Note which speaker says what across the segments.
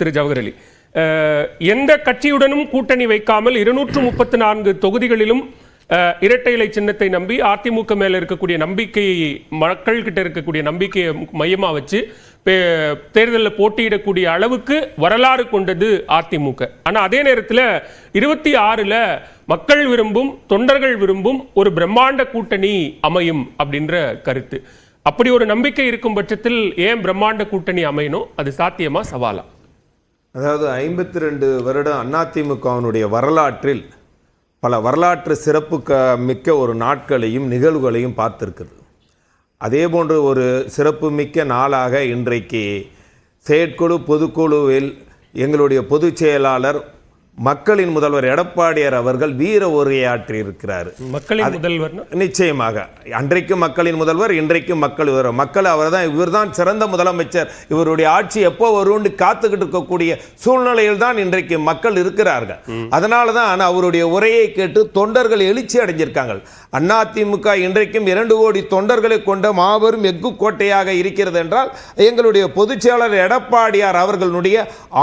Speaker 1: திரு ஜவஹர் அலி. எந்த கட்சியுடனும் கூட்டணி வைக்காமல் இருநூற்று முப்பத்தி நான்கு தொகுதிகளிலும் இரட்டை இலை சின்னத்தை நம்பி அதிமுக மேல இருக்கக்கூடிய நம்பிக்கையை மக்கள் கிட்ட இருக்கக்கூடிய நம்பிக்கையை மையமா வச்சு தேர்தலில் போட்டியிடக்கூடிய அளவுக்கு வரலாறு கொண்டது அதிமுக. ஆனா அதே நேரத்தில் இருபத்தி ஆறுல மக்கள் விரும்பும் தொண்டர்கள் விரும்பும் ஒரு பிரம்மாண்ட கூட்டணி அமையும் அப்படின்ற கருத்து. அப்படி ஒரு நம்பிக்கை இருக்கும் பட்சத்தில் ஏன் பிரம்மாண்ட கூட்டணி அமையணும்? அது சாத்தியமா? சவாலா?
Speaker 2: அதாவது ஐம்பத்தி ரெண்டு வருடம் அதிமுகவினுடைய வரலாற்றில் பல வரலாற்று சிறப்பு க மிக்க ஒரு நாட்களையும் நிகழ்வுகளையும் பார்த்துருக்குது. அதே போன்று ஒரு சிறப்பு மிக்க நாளாக இன்றைக்கு செயற்குழு பொதுக்குழுவில் எங்களுடைய பொதுச் செயலாளர் மக்களின் முதல்வர் எடப்பாடியார் அவர்கள் வீர உரையாற்றி இருக்கிறார்
Speaker 1: மக்களின் முதல்வர்னா?
Speaker 2: நிச்சயமாக. அன்றைக்கு மக்களின் முதல்வர் இன்றைக்கு மக்கள் இவர் மக்கள் அவர் தான் இவர் தான் சிறந்த முதலமைச்சர். இவருடைய ஆட்சி எப்போ வரும்னு காத்துக்கிட்டு இருக்கக்கூடிய சூழ்நிலையில் தான் இன்றைக்கு மக்கள் இருக்கிறார்கள். அதனால தான் அவருடைய உரையை கேட்டு தொண்டர்கள் எழுச்சி அடைஞ்சிருக்காங்க. அதிமுக இன்றைக்கும் இரண்டு கோடி தொண்டர்களை கொண்ட மாபெரும் எஃகு கோட்டையாக இருக்கிறது என்றால் எங்களுடைய பொதுச் செயலாளர் எடப்பாடியார் அவர்களுடைய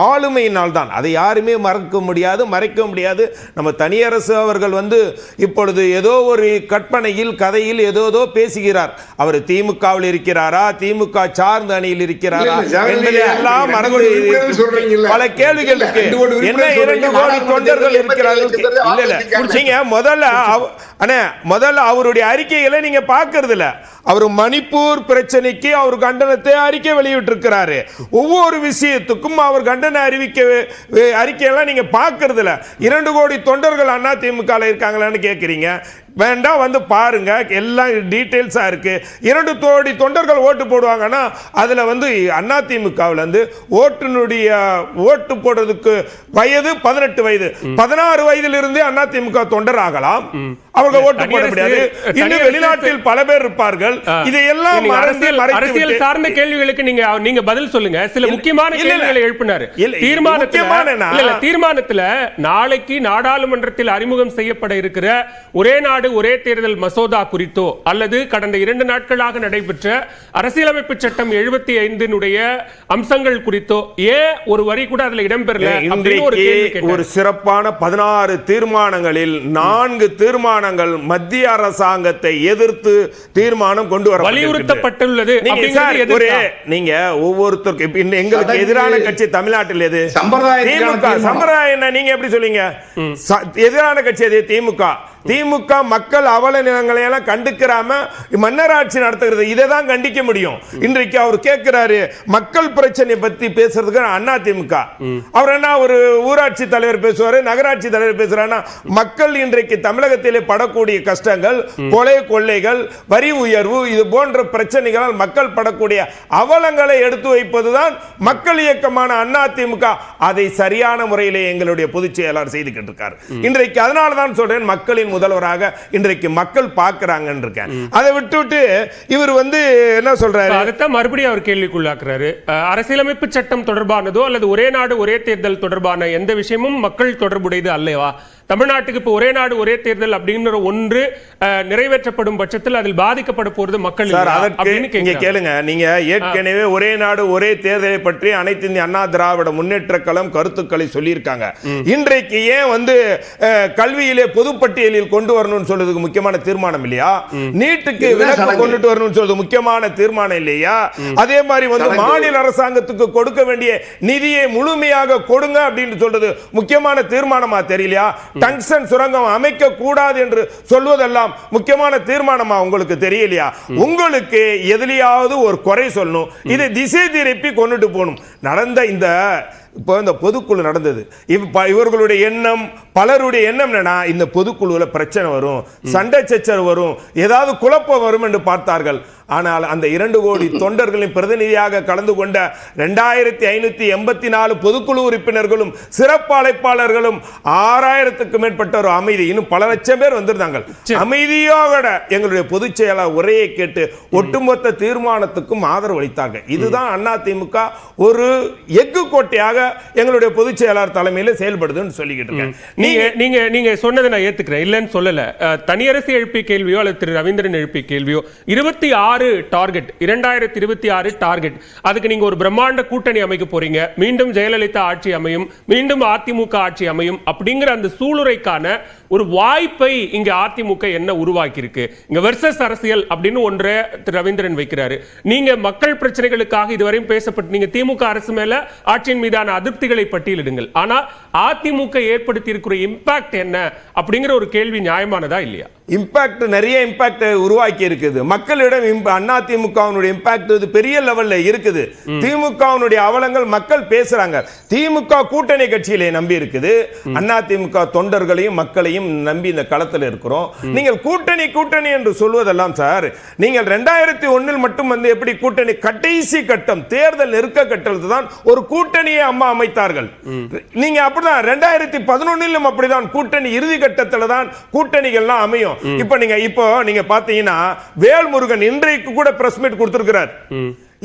Speaker 2: ஆளுமையினால் தான் அதை யாருமே மறக்க முடியாது மறைக்க முடியாது. நம்ம தனியரசு அவர்கள் வந்து இப்பொழுது ஏதோ ஒரு கற்பனையில் கதையில் ஏதோதோ பேசுகிறார். அவர் திமுகவில் இருக்கிறாரா திமுக சார்ந்த அணியில் இருக்கிறாரா என்பதை எல்லாம் மறந்து. பல கேள்விகள் இருக்கு என்ன இரண்டு. கோடி தொண்டர்கள் இருக்கிறார்கள்?
Speaker 3: எண்பத்தி
Speaker 2: இல்ல இல்ல.
Speaker 3: ஆறு
Speaker 2: நீங்க முதல்ல அண்ணே முதல்ல அவருடைய அறிக்கைகளை நீங்க பார்க்கறது இல்ல அவர் மணிப்பூர் பிரச்சனைக்கு அவர் கண்டனத்தை அறிக்கை வெளியிட்டிருக்கிறாரு. ஒவ்வொரு விஷயத்துக்கும் அவர் கண்டன அறிவிக்க அறிக்கையெல்லாம் நீங்கள் பார்க்கறதில்ல. இரண்டு கோடி தொண்டர்கள் அண்ணா திமுக இருக்காங்களான்னு கேட்குறீங்க வேண்டாம் வந்து பாருங்க எல்லாம் டீட்டெயில்ஸா இருக்கு. இரண்டு கோடி தொண்டர்கள் ஓட்டு போடுவாங்கன்னா அதுல வந்து அண்ணா திமுகவில் வந்து ஓட்டுனுடைய ஓட்டு போடுறதுக்கு வயது பதினெட்டு வயது. பதினாறு வயதிலிருந்தே அண்ணா திமுக தொண்டர் ஆகலாம். அவர்கள் ஓட்டு போட முடியாது. இன்னும் வெளிநாட்டில் பல பேர் இருப்பார்கள். இதையெல்லாம்
Speaker 1: அரசியல் அரசியல் சார்ந்த கேள்விகளுக்கு நீங்க நீங்க பதில் சொல்லுங்க. சில முக்கியமான. கேள்விகளை எழுப்பினாரு. தீர்மானத்துல தீர்மானத்துல நாளைக்கு நாடாளுமன்றத்தில் அறிமுகம் செய்யப்பட இருக்கிற ஒரே நாடு ஒரே தேர்தல் மசோதா குறித்தோ அல்லது கடந்த இரண்டு நாட்களாக நடைபெற்ற அரசியலமைப்பு சட்டம் எழுபத்தி ஐந்தினுடைய அம்சங்கள் குறித்தோ ஏன் ஒரு வரி கூட அதுல இடம்பெறல ஒரு
Speaker 2: சிறப்பான பதினாறு தீர்மானங்களில் நான்கு தீர்மானங்கள் மத்திய அரசாங்கத்தை எதிர்த்து தீர்மானம் கொண்டு வர
Speaker 1: வலியுறுத்தப்பட்டுள்ளது
Speaker 2: நீங்க
Speaker 1: அப்படிங்கிறது
Speaker 2: சார், ஒரு
Speaker 1: எதிர்த்தா?
Speaker 2: நீங்க ஒவ்வொருத்தருக்கும் எங்களுக்கு எதிரான கட்சி தமிழ்நாட்டில் எது. சம்பிரதாயம் என்ன? நீங்க எப்படி சொல்லுங்க எதிரான கட்சி எது? திமுக. திமுக மக்கள் அவல நிலங்களை எல்லாம் கண்டுக்கிறாம மன்னராட்சி நடத்துகிறது. இதை தான் கண்டிக்க முடியும். இன்றைக்கு அவர் கேட்கிறாரு மக்கள் பிரச்சனை பத்தி பேசுறதுக்கு அண்ணா திமுக. அவர் என்ன ஒரு ஊராட்சி தலைவர் பேசுவாரு நகராட்சி தலைவர் பேசுறாருன்னா மக்கள் இன்றைக்கு தமிழகத்திலே படக்கூடிய கஷ்டங்கள் கொலை கொள்ளைகள் வரி உயர்வு இது போன்ற பிரச்சனைகளால் மக்கள் படக்கூடிய அவலங்களை எடுத்து வைப்பதுதான் மக்கள் இயக்கமான அண்ணா திமுக. அதை சரியான முறையிலே எங்களுடைய பொதுச் செயலாளர் செய்துக்கிட்டு இருக்கார். இன்றைக்கு அதனால தான் சொல்றேன் மக்களின் முதல்வராக இன்றைக்கு மக்கள் பார்க்கறாங்கன்னு இருக்கேன் அதை விட்டுவிட்டு இவர் வந்து என்ன சொல்றாரு?
Speaker 1: அதைத்தான் மறுபடியும் அவர் கேள்விக்குள்ளாக்குறாரு. அஹ், அரசியலமைப்பு சட்டம் தொடர்பானதோ அல்லது ஒரே நாடு ஒரே தேர்தல் தொடர்பான எந்த விஷயமும் மக்கள் தொடர்புடையது அல்லவா? தமிழ்நாட்டுக்கு இப்போ ஒரே நாடு ஒரே தேர்தல் அப்படிங்கிற ஒன்று நிறைவேற்றப்படும் பட்சத்தில் அதில் பாதிக்கப்பட போறது மக்கள்
Speaker 2: நீங்க. கேளுங்க. நீங்க ஏற்கனவே ஒரே நாடு ஒரே தேர்தலை பற்றி அனைத்து இந்திய அண்ணா திராவிட முன்னேற்ற கழகம் கருத்துக்களை சொல்லியிருக்காங்க. இன்றைக்கு ஏன் வந்து கல்வியிலே பொதுப்பட்டியலில் கொண்டு வரணும்னு சொல்றதுக்கு முக்கியமான தீர்மானம் இல்லையா? நீட்டுக்கு விலக்கு. கொண்டுட்டு வரணும்னு சொல்றது முக்கியமான தீர்மானம் இல்லையா? அதே மாதிரி வந்து. மாநில அரசாங்கத்துக்கு கொடுக்க வேண்டிய நிதியை முழுமையாக கொடுங்க அப்படின்னு சொல்றது முக்கியமான தீர்மானமா தெரியலையா? டங்ஸ்டன் சுரங்கம் அமைக்க கூடாது என்று சொல்வதெல்லாம் முக்கியமான தீர்மானமா உங்களுக்கு தெரியலையா? உங்களுக்கு எதிலையாவது ஒரு குறை சொல்லணும். இதை திசை திருப்பி கொண்டுட்டு போகணும். நடந்த இந்த இப்போ இந்த பொதுக்குழு நடந்தது. இப்ப இவர்களுடைய எண்ணம் பலருடைய எண்ணம் என்னன்னா இந்த பொதுக்குழுவில் பிரச்சனை வரும் சண்டை சச்சரவு வரும் ஏதாவது குழப்பம் வரும் என்று பார்த்தார்கள். ஆனால் அந்த இரண்டு கோடி தொண்டர்களின் பிரதிநிதியாக கலந்து கொண்ட ரெண்டாயிரத்தி ஐநூத்தி எண்பத்தி நாலு பொதுக்குழு உறுப்பினர்களும் சிறப்பு அழைப்பாளர்களும் ஆறாயிரத்துக்கு மேற்பட்ட ஒரு அமைதி. இன்னும் பல லட்சம் பேர் வந்திருந்தாங்க. அமைதியோட எங்களுடைய பொதுச் செயலாளர் உரையை கேட்டு ஒட்டுமொத்த தீர்மானத்துக்கும் ஆதரவு அளித்தாங்க. இதுதான் அண்ணா திமுக ஒரு எஃகு கோட்டையாக எங்களுடைய பொதுச் செயலாளர் தலைமையில செயல்படுதுன்னு சொல்லிக்கிட்டு இருக்கேன்.
Speaker 1: நீங்க நீங்க நீங்க சொன்னதை நான் ஏத்துக்கிறேன். இல்லைன்னு சொல்லல. தனியரசு எழுப்பிய கேள்வியோ அல்லது திரு ரவீந்திரன் எழுப்பிய கேள்வியோ இருபத்தி ஆறு ஆறு டார்கெட் இரண்டாயிரத்தி இருபத்தி ஆறு டார்கெட். அதுக்கு நீங்க ஒரு பிரம்மாண்ட கூட்டணி அமைக்க போறீங்க. மீண்டும் ஜெயலலிதா ஆட்சி அமையும் மீண்டும் அதிமுக ஆட்சி அமையும் அப்படிங்கிற அந்த சூளுரைக்கான ஒரு வாய்ப்பை இங்க அதிமுக என்ன உருவாக்கி இருக்கு இங்க வெர்சஸ் அரசியல் அப்படின்னு ஒன்றை திரு ரவீந்திரன் வைக்கிறாரு. நீங்க மக்கள் பிரச்சனைகளுக்காக இதுவரையும் பேசப்பட்டு நீங்க திமுக அரசு மேல ஆட்சியின் மீதான அதிருப்திகளை பட்டியலிடுங்கள். ஆனா அதிமுக ஏற்படுத்தி இருக்கிற இம்பாக்ட் என்ன அப்படிங்கிற ஒரு கேள்வி நியாயமானதா இல்லையா?
Speaker 2: இம்பாக்ட் நிறைய இம்பாக்ட் உருவாக்கி இருக்குது மக்களிடம் அண்ணா திமுகவினுடைய இம்பாக்ட் இது பெரிய லெவல்ல இருக்குது. திமுகவினுடைய அவலங்கள் மக்கள் பேசுறாங்க. திமுக கூட்டணி கட்சியிலே நம்பி இருக்குது அண்ணா திமுக தொண்டர்களையும் மக்களையும் நம்பி இந்த களத்தில் இருக்கிறோம். நீங்கள் கூட்டணி கூட்டணி என்று சொல்வதெல்லாம் சார் நீங்கள் ரெண்டாயிரத்தி ஒன்னில் மட்டும் வந்து எப்படி கூட்டணி கடைசி கட்டம் தேர்தல் நெருக்க கட்டத்தில் தான் ஒரு கூட்டணியை அம்மா அமைத்தார்கள். நீங்க அப்படிதான் ரெண்டாயிரத்தி பதினொன்னிலும் அப்படிதான் கூட்டணி இறுதி கட்டத்தில் தான் கூட்டணிகள்லாம் அமையும். இப்ப நீங்க இப்போ நீங்க பாத்தீங்கன்னா வேல்முருகன் இன்றைக்கு கூட பிரஸ் மீட் கொடுத்திருக்கிறார்.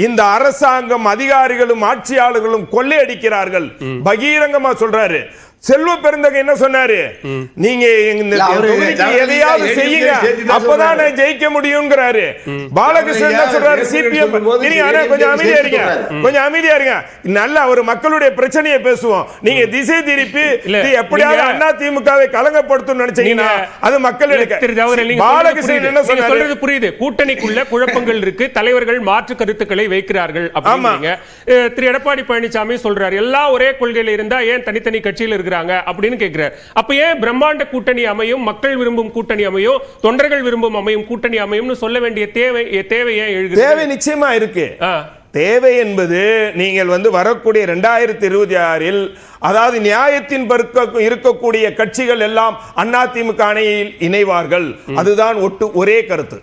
Speaker 2: இந்த அரசாங்கம் அதிகாரிகளும் ஆட்சியாளர்களும் கொள்ளையடிக்கிறார்கள். பகீரங்கமா சொல்றாரு. செல்வ பெருந்தகை என்ன சொன்னாரு? நீங்க எதையாவது செய்யுங்க. அப்பதான். ஜெயிக்க முடியுங்கிறாரு. பாலகிருஷ்ணன் என்ன சொல்றாரு? சிபிஎம் கொஞ்சம் அமைதியா இருங்க. கொஞ்சம் அமைதியா இருங்க. நல்ல ஒரு மக்களுடைய பிரச்சனையை பேசுவோம். நீங்க திசை திருப்பி எப்படியாவது அண்ணா திமுகவை கலங்கப்படுத்தும் நினைச்சீங்கன்னா அது மக்களுக்கு பாலகிருஷ்ணன்
Speaker 1: புரியுது.
Speaker 2: என்ன
Speaker 1: சொல்றது புரியுது. கூட்டணிக்குள்ள குழப்பங்கள் இருக்கு. தலைவர்கள் மாற்று கருத்துக்களை வைக்கிறார்கள் திரு எடப்பாடி பழனிசாமி சொல்றாரு. எல்லாம் ஒரே கொள்கையில இருந்தா ஏன் தனித்தனி கட்சியில இருக்கிறாங்க அப்படின்னு கேக்குறாரு. அப்ப ஏன் பிரம்மாண்ட கூட்டணி அமையும் மக்கள் விரும்பும் கூட்டணி அமையும் தொண்டர்கள் விரும்பும் அமையும் கூட்டணி அமையும்னு சொல்ல வேண்டிய தேவை தேவை ஏன் எழுகுது
Speaker 2: தேவை நிச்சயமா இருக்கு. தேவை என்பது நீங்கள் வந்து வரக்கூடிய ரெண்டாயிரத்தி இருபத்தி ஆறில் அதாவது நியாயத்தின் பருக்க இருக்கக்கூடிய கட்சிகள் எல்லாம் அதிமுக அணையில் இணைவார்கள். அதுதான் ஒட்டு ஒரே கருத்து.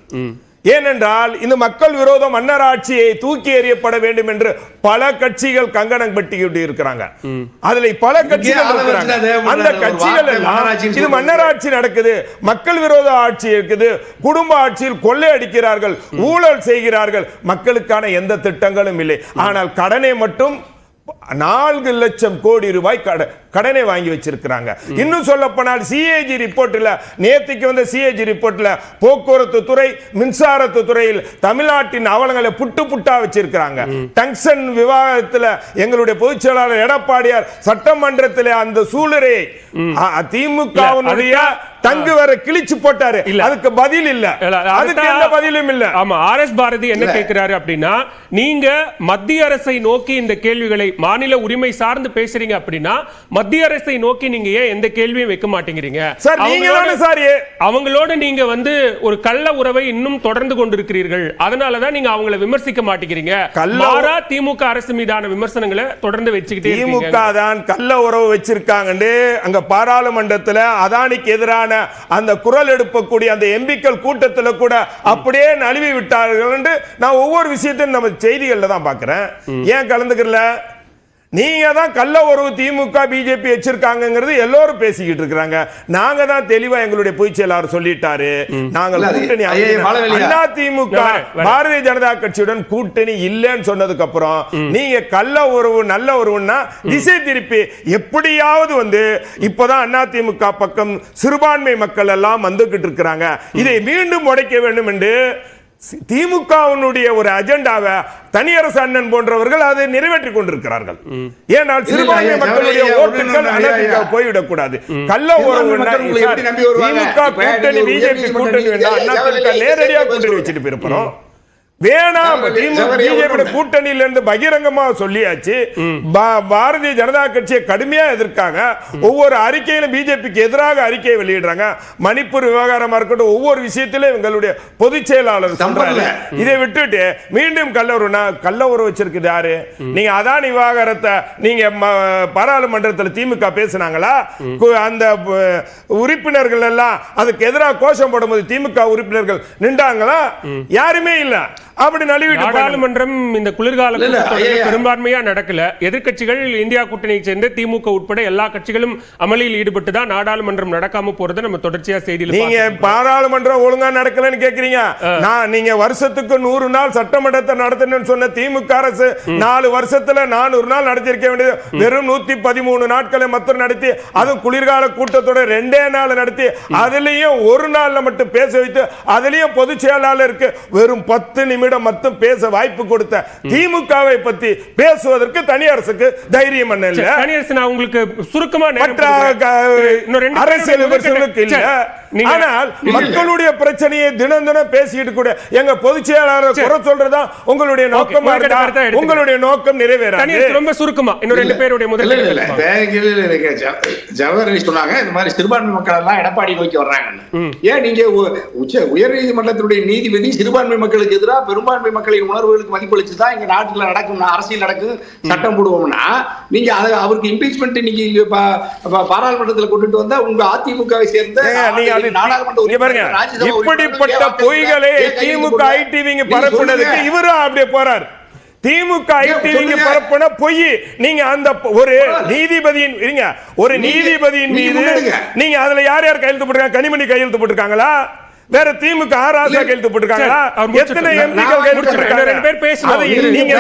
Speaker 2: ஏனென்றால் இந்த மக்கள் விரோத மன்னர் ஆட்சியை தூக்கி எறியப்பட வேண்டும் என்று பல கட்சிகள் கங்கணம் பட்டிக்கிட்டு இருக்கிறாங்க. அதுல பல கட்சிகள் இருக்கிறாங்க. அந்த கட்சிகள் எல்லாம் இது
Speaker 3: சொல்றது.
Speaker 2: மன்னராட்சி நடக்குது. மக்கள் விரோத ஆட்சி இருக்குது. குடும்ப ஆட்சியில் கொள்ளை அடிக்கிறார்கள். ஊழல் செய்கிறார்கள். மக்களுக்கான எந்த திட்டங்களும் இல்லை. ஆனால் கடனை மட்டும் நான்கு லட்சம் கோடி ரூபாய் கட- கடனை வாங்கி வச்சிருக்கிறாங்க. இன்னும் சொல்ல போனால் சிஏஜி ரிப்போர்ட்ல நேத்துக்கு வந்த சிஏஜி ரிப்போர்ட்ல போக்குவரத்து துறை மின்சாரத்து துறையில் தமிழ்நாட்டின் அவலங்களை புட்டு புட்டா வச்சிருக்கிறாங்க. டங்ஷன் விவாதத்துல எங்களுடைய பொதுச் செயலாளர் எடப்பாடியார் சட்டமன்றத்தில் அந்த சூளுரையை திமுகவினுடைய தங்கு வர கிழிச்சு போட்டாரு.
Speaker 1: இல்ல.
Speaker 2: அதுக்கு பதில் இல்ல. அதுக்கு எந்த பதிலும் இல்ல.
Speaker 1: ஆமா ஆர் எஸ் பாரதி என்ன கேட்கிறாரு அப்படின்னா நீங்க மத்திய அரசை நோக்கி இந்த கேள்விகளை மாநில உரிமை சார்ந்து பேசுறீங்க அப்படின்னா மத்திய அரசை நோக்கி நீங்க ஏன் எந்த கேள்வியும் வைக்க மாட்டேங்கிறீங்க?
Speaker 2: சார் நீங்க சார்
Speaker 1: அவங்களோட நீங்க வந்து ஒரு கள்ள உறவை இன்னும் தொடர்ந்து கொண்டிருக்கிறீர்கள். அதனாலதான் நீங்க அவங்கள விமர்சிக்க மாட்டேங்கிறீங்க. மாறா திமுக அரசு மீதான விமர்சனங்களை தொடர்ந்து வச்சுக்கிட்டே
Speaker 2: திமுக தான் கள்ள உறவு வச்சிருக்காங்கன்னு அங்க பாராளுமன்றத்துல அதானிக்கு எதிரான அந்த குரல் எழுப்பக்கூடிய அந்த எம்பிக்கள் கூட்டத்துல கூட அப்படியே நழுவி விட்டார்கள் என்று நான் ஒவ்வொரு விஷயத்தையும் நம்ம செய்திகள்ல தான் பாக்குறேன் ஏன் கலந்துக்கல நீங்க தான் கள்ள உறவு திமுக பிஜேபி வச்சிருக்காங்கிறது எல்லோரும் பேசிக்கிட்டு இருக்கிறாங்க. நாங்க தான் தெளிவா எங்களுடைய பொதுச் செயலாளர் சொல்லிட்டாரு. நாங்கள் கூட்டணி. அண்ணா திமுக. பாரதிய ஜனதா கட்சியுடன் கூட்டணி இல்லைன்னு சொன்னதுக்கு அப்புறம் நீங்க கள்ள உறவு நல்ல உறவுன்னா திசை திருப்பி எப்படியாவது வந்து இப்பதான் அண்ணா திமுக பக்கம் சிறுபான்மை மக்கள் எல்லாம் வந்துகிட்டு இருக்கிறாங்க. இதை மீண்டும் உடைக்க வேண்டும் என்று திமுகவினுடைய ஒரு அஜெண்டாவை தனியரசு அண்ணன் போன்றவர்கள் அதை நிறைவேற்றிக் கொண்டிருக்கிறார்கள் ஏனால் சிறுபான்மை மக்களுடைய ஓட்டுகள் அதிமுக. போய்விடக்கூடாது கள்ள உறவு? திமுக கூட்டணி பிஜேபி கூட்டணி வேண்டாம் நேரடியாக
Speaker 3: நேரு
Speaker 2: கூட்டணி. வச்சுட்டு போயிருப்போம் வேணாம். பிஜேபி கூட்டணியில இருந்து பகிரங்கமா சொல்லியாச்சு. பாரதிய ஜனதா கட்சியை கடுமையா எதிர்க்காங்க. ஒவ்வொரு அறிக்கையிலும் பிஜேபிக்கு எதிராக அறிக்கையை வெளியிடுறாங்க. மணிப்பூர் விவகாரமா இருக்கட்டும் ஒவ்வொரு விஷயத்திலும் எங்களுடைய பொதுச் செயலாளர் சொல்றாரு. இதை விட்டுட்டு மீண்டும் கள்ள உறவு வச்சிருக்குது யாரு? நீங்க அதானி விவகாரத்தை நீங்க பாராளுமன்றத்தில் திமுக பேசுனாங்களா? அந்த உறுப்பினர்கள் எல்லாம் அதுக்கு எதிராக கோஷம் போடும்போது திமுக உறுப்பினர்கள் நின்றாங்களா? யாருமே இல்ல. அப்படி நழுவிட்டு.
Speaker 1: நாடாளுமன்றம் இந்த குளிர்கால. பெரும்பான்மையா நடக்கல. எதிர்க்கட்சிகள் இந்தியா கூட்டணியை சேர்ந்த திமுக உட்பட எல்லா கட்சிகளும் அமளியில் ஈடுபட்டு தான் நாடாளுமன்றம் நடக்காம போறதை நம்ம தொடர்ச்சியா செய்தியில்
Speaker 2: நீங்க பாராளுமன்றம் ஒழுங்கா நடக்கலன்னு கேக்குறீங்க. நான் நீங்க வருஷத்துக்கு நூறு நாள் சட்டமன்றத்தை நடத்தணும்னு சொன்ன திமுக அரசு நாலு வருஷத்துல நானூறு நாள் நடத்திருக்க வேண்டியது. வெறும் நூத்தி பதிமூணு நாட்களை மொத்தம் நடத்தி அதுவும் குளிர்கால கூட்டத்தோட ரெண்டே நாள் நடத்தி அதுலயும் ஒரு நாள்ல மட்டும் பேச வைத்து அதுலயும் பொதுச் செயலாளருக்கு வெறும் பத்து நிமிடம் திமுகவிடம் மட்டும் பேச வாய்ப்பு கொடுத்த திமுகவை பத்தி பேசுவதற்கு தனி அரசுக்கு தைரியம் என்ன இல்ல?
Speaker 1: தனியரசு நான் உங்களுக்கு சுருக்கமா
Speaker 2: மற்ற அரசியல் விமர்சனங்களுக்கு இல்ல. ஆனால் மக்களுடைய பிரச்சனையை தினம் தினம் பேசிட்டு கூட எங்க பொதுச் செயலாளர். குறை சொல்றதா உங்களுடைய நோக்கமா
Speaker 1: உங்களுடைய
Speaker 2: நோக்கம் நிறைவேறாது
Speaker 1: ரொம்ப சுருக்கமா இன்னும் ரெண்டு பேருடைய முதல்
Speaker 3: இல்ல இல்ல இல்ல
Speaker 1: கேள்வி.
Speaker 3: வேற கேள்வி இல்ல, இல்ல. ஜவ- ஜவஹர்லால் சொன்னாங்க இந்த மாதிரி சிறுபான்மை மக்கள் எல்லாம் எடப்பாடி நோக்கி வர்றாங்கன்னு ஏன் நீங்க உச்ச உயர் நீதிமன்றத்தினுடைய நீதிபதி சிறுபான்மை மக்களுக்கு எதிராக பெரும்பான்மை மக்களின் உணர்வுகளுக்கு மதிப்பளிச்சு தான் இங்க நாட்டுல நடக்கும் அரசியல் நடக்கும் சட்டம் போடுவோம்னா நீங்க அதை அவருக்கு இம்பீச்மெண்ட் நீங்க பாராளுமன்றத்துல கொண்டுட்டு வந்தா உங்க அதிமுகவை சேர்ந்த
Speaker 2: இப்படிப்பட்ட பொய்களை திமுக? ஐடிவிங்க பரப்புனதுக்கு. இவரும் அப்படியே போறார் திமுக ஐடிவிங்க. பரப்புன பொய் நீங்க அந்த ஒரு நீதிபதியின் இருங்க ஒரு நீதிபதியின் மீது. நீங்க அதுல யார் யார் கையெழுத்து போட்டிருக்காங்க கனிமணி கையெழுத்து போட்டிருக்காங்களா வேற திமுக ஆராசா. கையெழுத்து போட்டிருக்காங்களா? எத்தனை எம்பிக்கள் கையெழுத்து
Speaker 1: ரெண்டு பேர் இருங்க,
Speaker 2: நீங்க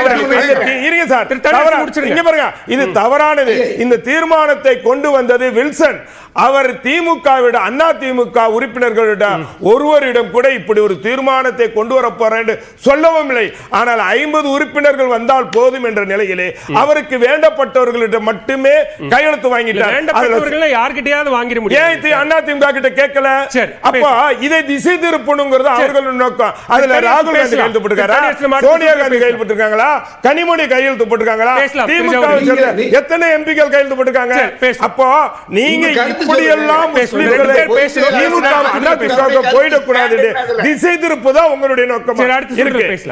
Speaker 3: இருங்க,
Speaker 2: சார். தவறா-
Speaker 1: முடிச்சிருங்க.
Speaker 2: பாருங்க. இது தவறானது. இந்த தீர்மானத்தை கொண்டு வந்தது வில்சன். அவர் திமுகவிட அண்ணா திமுக உறுப்பினர்களிடம் ஒருவரிடம் கூட இப்படி ஒரு தீர்மானத்தை கொண்டு வர போறேன் என்று சொல்லவும் இல்லை. ஆனால் ஐம்பது உறுப்பினர்கள் வந்தால் போதும் என்ற நிலையிலே அவருக்கு வேண்டப்பட்டவர்களிடம் மட்டுமே கையெழுத்து வாங்கிட்டார்.
Speaker 1: யார்கிட்டயாவது வாங்கிட முடியும்.
Speaker 2: அண்ணா திமுக கிட்ட கேட்கல? அப்போ இதை திசை திருப்பணுங்கிறது அவர்களுடைய நோக்கம் அதுல ராகுல் காந்தி. கையெழுத்து போட்டிருக்காரா சோனியா காந்தி. கையெழுத்து போட்டிருக்காங்களா கனிமொழி கையெழுத்து போட்டிருக்காங்களா. திமுக எத்தனை எம்பிக்கள் கையெழுத்து போட்டிருக்காங்க. அப்போ நீங்க இப்படி எல்லாம். முஸ்லிம்களை. திமுக
Speaker 3: பேசலாம்.
Speaker 2: அண்ணா திமுக போயிடக்கூடாது. திசை திருப்பு தான் உங்களுடைய நோக்கமா இருக்கு
Speaker 1: பேசலாம்.